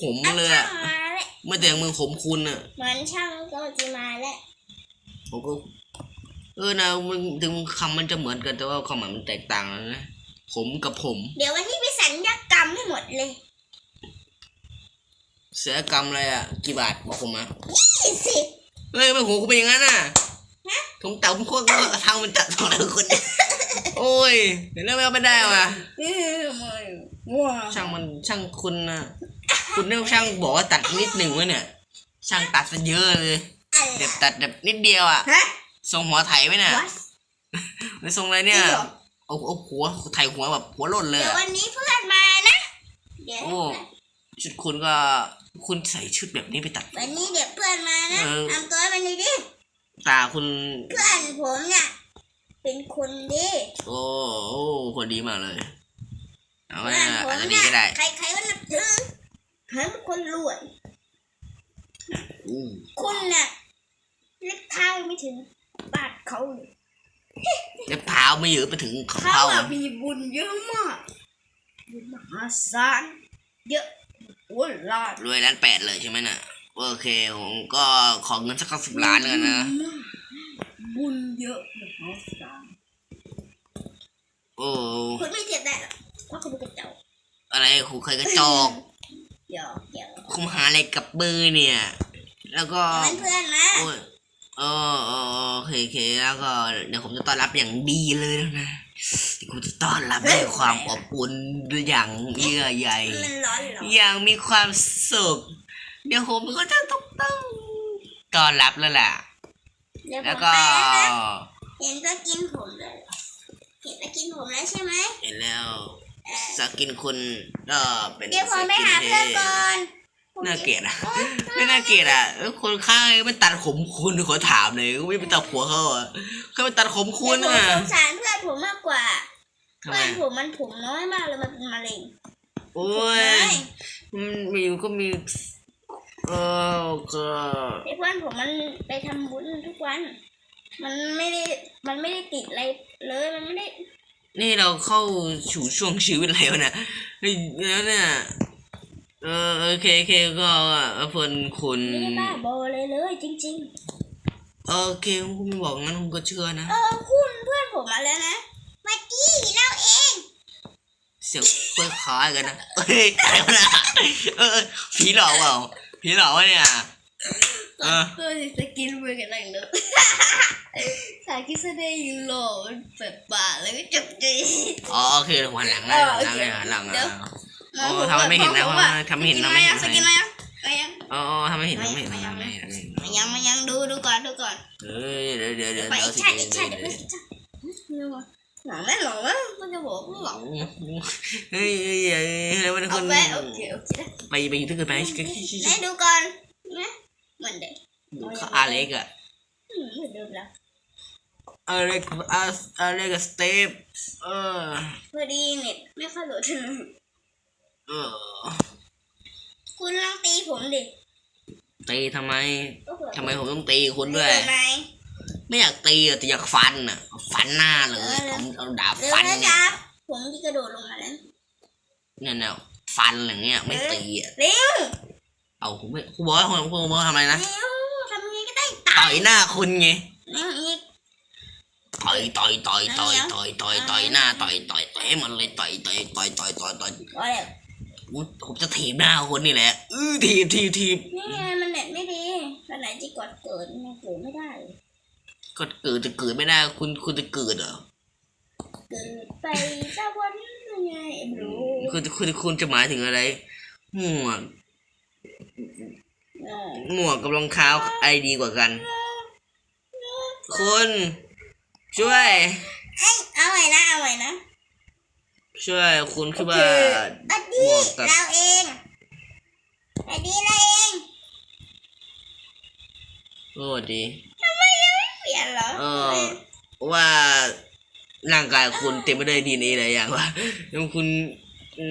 ขมเลยอะมาแล้วไม่แต่อย่างมึงขมคุณอะเหมือนช่างก็จะมาแล้วผมก็ เออนะมึงถึงคำมันจะเหมือนกันแต่ว่าความหมายมันแตกต่างแล้วนะผมกับผม เดี๋ยววันนี้ไปสัญญกรรมให้หมดเลยเสียกรรมอะไรอะกี่บาทบอกผมมายี่สิบเฮ้ยไม่หัวกูเป็นอย่างนั้นน่ะผมเต่าผมโคตรทางมันจัดสองคนเนี่ยโอ้ยเห็นแล้วไม่เอาไม่ได้ว่ะ เออไม่ว้าช่างมันช่างคุณนะ คุณเนี่ยช่างบอกว่าตัดนิดหนึ่งวะเนี่ย ช่างตัดซะเยอะเลยอะไรแบบตัดแบบนิดเดียวอะฮะ ทรงหัวไถไว้น่ะวัดไม่ทรงอะไรเนี่ยจริงเหรอ เอาเอาหัวไถหัวแบบหัวหล่นเลยเดี๋ยวอะ วันนี้เพื่อนมานะ เดี๋ยวโอ้ ชุดคุณก็คุณใส่ชุดแบบนี้ไปตัด วันนี้เดี๋ยวเพื่อนมานะเออ ทำตัวให้มันดีดิตาคุณ เพื่อนผมเนี่ยเป็นคนดีโอ้โอ้คนดีมากเลย เอาเพื่ไว้อนผมอาจจะดีเนี่ยก็ได้ ใครใครก็นับถือ ฉันเป็นคนรวยอู้คุณน่ะเล็กเท้าไม่ถึงบาทเขาเลยแล้วเท้าไม่ยืดไปถึงเขาเขาเท้าอะอะมีบุญเยอะมากบุญมหาศาลเยอะโอ้ลาดรวยล้านแปดเลยใช่ไหมน่ะ โอเคผมก็ขอเงินสักสิบล้านแล้วกันนะ บุญเยอะมหาศาลโอ้ คุณไม่เจ็บได้หรอกเพราะคุณเป็นกระเจ้าอะไรครูเคยกระจอก หยอกหยอกคุมหาอะไรกับมือเนี่ย แล้วก็มันเพื่อนนะโอ้ยโอ้โอ้โอเคโอเคแล้วก็เดี๋ยวผมจะต้อนรับอย่างดีเลยนะเดี๋ยวผมจะต้อนรับด้วยความอบอุ่นด้วยอย่างเยื่อใยมันร้อนเหรออย่างมีความสุข เดี๋ยวผมก็จะต้องต้องต้อนรับแล้วล่ะ เดี๋ยวผแล้วมก็ไปแล้วนะเห็นก็กินผมเลยเหรอเห็นก็กินผมแล้วใช่ไหมเห็นแล้วเออ สกินคุณก็เป็นเดี๋ยวผมไปสกินหาเพื่อนที่ก่อนน่าเกลียดอะไม่น่าเกลียดอะเออคนข้างไม่ตัดผมคุณขอถามเลยก็ไม่ไปตัดหัวเขาอะเขาไปตัดผมคุณเดี๋ยวผมอะสงสารเพื่อนผมมากกว่า ทำไมเพื่อนผมมันผมน้อยมากเลยมันเป็นมะเร็งโอ้ยมันมีก็มีเออก็ไอ้เพื่อนผมมันไปทำบุญทุกวัน มันไม่ได้ มันไม่ได้ติดอะไรเลย มันไม่ได้ นี่เราเข้าสู่ช่วงชีวิตอะไรวะเนี่ยเฮ้ยแล้วเนี่ยเออโอเคโอเคก็เพื่อนคุณไม่ได้บ้าบอเลยเลยจริง โอเคคุณไม่บอกงั้นผมก็เชื่อนะ ๆ เออคุณเพื่อนผมมาแล้วนะมาจี้เราเองเสียงค่อยคล้ายกันนะเฮ้ยอะไรวะเนี่ยเออผีหลอกเปล่าผีหลอกวะเนี่ย เออเพื่อนจะกินมือกันหลังเนอะสายคิดซะได้ยินหล่อแบบป่าแล้วก็จับใจอ๋อโอเคหันหลังนะหันหลังเลยหันหลังเดี๋อะยวโอ้ทำไมไม่เห็นนะทำไมไม่เห็นทำไมไม่เห็นสกินไหมอะไม่ยังอ๋อทำไมเห็นทำไมเห็นทำไมไม่เห็นทำไมเห็นไม่ยังไม่ยังดูดูก่อนดูก่อนเฮ้ยเดี๋ยวเดี๋ยวเดี๋ยวไปเดี๋ยวอีกสิชาติอีกชาติเดี๋ยวไปอีกชาติหลังแม่หลังแม่มันจะบอกว่าหลังเฮ้ยเฮ้ยเฮ้ยแล้วมันคเอานไปโอเคโอเคไปไปอยู่ที่เกิดไปแม่ดูก่อนนะ เหมือนเดิมอาเล็กอะอืมเหมือนเดิมแล้วอาเล็กอาอาเล็กสเตปเออพอดีเน็ตไม่ค่อยโหลดถึงเออคุณลองตีผมดิตีทำไมก็เผื่อทำไมผมต้องตีคุณด้วยเผื่อไหม ไม่อยากตีอะแต่อยากฟันอะฟันหน้าเลยผมเอาดาบเร็วฟันนะเนี่ยจ๊ะผมที่กระโดดลงมาแล้วเนี่ยเนี่ยฟันอย่างเงี้ยไม่ตีอะเร็ว เอาผมไม่คุณบอกว่าคุณคุณบอกว่าทำอะไรนะเร็วทำยังไงก็ได้ตาต่อยยหน้าคุณไงเร็วอีกต่อยต่อยต่อยต่อยต่อยต่อยต่อยหน้าต่อยต่อยต่อยให้มันเลยต่อยต่อยต่อยต่อยต่อยต่อยพอแล้วอุ๊ยผมจะถีบหน้าคุณนี่แหละอื้อถีบถีบถีบนี่ไงมันเน็ตไม่ดีวันไหนที่กดเกิดมันเกิดไม่ได้ก็เกิดจะเกิดไม่ได้ คุณคุณจะเกิดเหรอเกิดไปสวรรค์ยังไงไม่รู้คุณคุณคุณจะหมายถึงอะไรหมวกเออ หมวกกับรองเท้าไอดีกว่ากัน คุณช่วย เอ้ยเอาไว้นะเอาไว้นะช่วยคุณคิดว่าอันหมนี้วกกับเราเองอันนี้เราเองโอ้ดี เปลี่ยนเหรอเออ ว่าร่างกายคุณเต็มไปด้วยดีนี้หลายอย่างว่าแล้วคุณ อื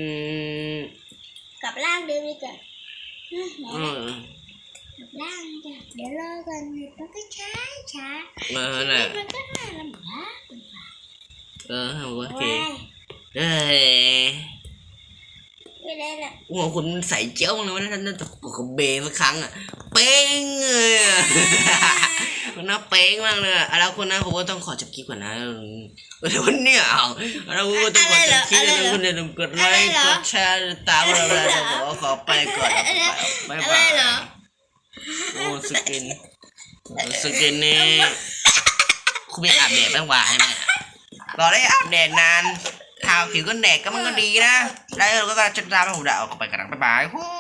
มกลับร่างเดิมดีกว่าเฮ้ยไหนเอนะอก ลับร่างจ้ะเดี๋ยวรอกันเน็ตมันก็ช้าช้าเออชีน่ะวิตมันก็น่าลำบากเออโอเคโอ้ยเอ้ยเอไม่ได้ละหัวคุณใส่เจียวมั้งเลยว่าท่านจะปกเบสักครั้งอะ เป้งเลยอะคุณน่าเป้งมากเลยอะแล้วคุณนะผมก็ต้องขอจบคลิปก่อนนะเดี๋ยววันเนี้ยเอาแล้วผมก็ต้องขอจบคลิปแล้วคุณอย่าลืมกดไลค์กดแชร์ติดตามเราเลยผมบอกว่าขอไปก่อนแล้วไปบ๊ายอะบาไรยเหรอโอ้ สกินสกินนี่คุณไปอาบแดดบ้างวะให้ไหมรอได้อาบแดดนานทาผิวกันแดดก็มันก็ดีนะแล้วเราก็จะตามผมด่าออกไปกันนะบ๊ายบายฮู้